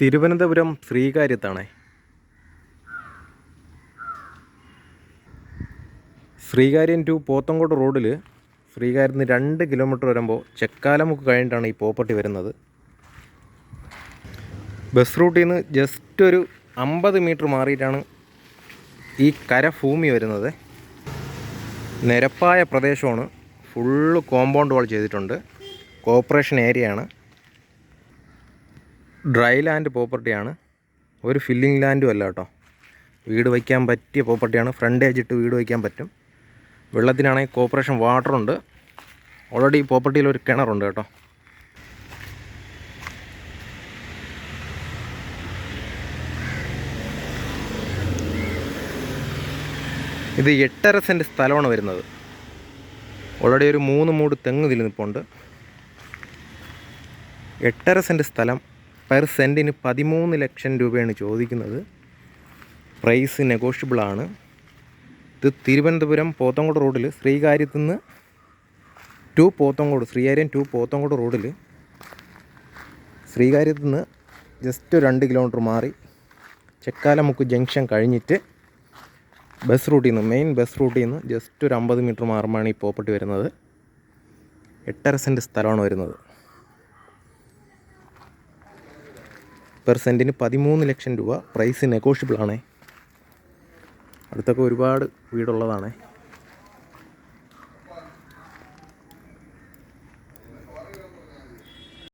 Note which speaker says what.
Speaker 1: തിരുവനന്തപുരം ശ്രീകാര്യത്താണ്. ശ്രീകാര്യം ടു പോത്തങ്കോട് റോഡിൽ ശ്രീകാര്യത്ത് നിന്ന് രണ്ട് കിലോമീറ്റർ വരുമ്പോൾ ചെക്കാലമുക്ക് കഴിഞ്ഞിട്ടാണ് ഈ പ്രോപ്പർട്ടി വരുന്നത്. ബസ് റൂട്ടിൽ നിന്ന് ജസ്റ്റ് ഒരു അമ്പത് മീറ്റർ മാറിയിട്ടാണ് ഈ കരഭൂമി വരുന്നത്. നിരപ്പായ പ്രദേശമാണ്. ഫുള്ള് കോമ്പൗണ്ട് വാൾ ചെയ്തിട്ടുണ്ട്. കോർപ്പറേഷൻ ഏരിയയാണ്. ഡ്രൈ ലാൻഡ് പ്രോപ്പർട്ടിയാണ്. ഒരു ഫില്ലിംഗ് ലാൻഡും അല്ല കേട്ടോ. വീട് വയ്ക്കാൻ പറ്റിയ പ്രോപ്പർട്ടിയാണ്. ഫ്രണ്ടേജ് ഇട്ട് വീട് വയ്ക്കാൻ പറ്റും. വെള്ളത്തിനാണെങ്കിൽ കോർപ്പറേഷൻ വാട്ടറുണ്ട്. ഓൾറെഡി ഈ പ്രോപ്പർട്ടിയിൽ ഒരു കിണറുണ്ട് കേട്ടോ. ഇത് എട്ടര സെന്റ് സ്ഥലമാണ് വരുന്നത്. ഓൾറെഡി ഒരു മൂന്ന് മൂട് തെങ്ങ് ഇതിൽ നിൽപ്പുണ്ട് എട്ടര സെന്റ് സ്ഥലം പെർ സെന്റിന് പതിമൂന്ന് ലക്ഷം രൂപയാണ് ചോദിക്കുന്നത്. പ്രൈസ് നെഗോഷ്യബിളാണ് ഇത് തിരുവനന്തപുരം പോത്തങ്കോട് റോഡിൽ ശ്രീകാര്യത്തു നിന്ന് ടു പോത്തങ്കോട് ശ്രീകാര്യം ടു പോത്തങ്കോട് റോഡിൽ ശ്രീകാര്യത്തു നിന്ന് ജസ്റ്റ് രണ്ട് കിലോമീറ്റർ മാറി ചെക്കാലമുക്ക് ജംഗ്ഷൻ കഴിഞ്ഞിട്ട് ബസ് റൂട്ടിൽ നിന്ന് മെയിൻ ബസ് റൂട്ടിൽ നിന്ന് ജസ്റ്റ് ഒരു അമ്പത് മീറ്റർ മാറുമ്പോഴാണ് ഈ പ്രോപ്പർട്ടി വരുന്നത്. എട്ടര സെന്റ് സ്ഥലമാണ് വരുന്നത്. പെർ സെന്റിന് പതിമൂന്ന് ലക്ഷം രൂപ പ്രൈസ് നെഗോഷ്യബിൾ ആണേ. അടുത്തൊക്കെ ഒരുപാട് വീടുള്ളതാണ്.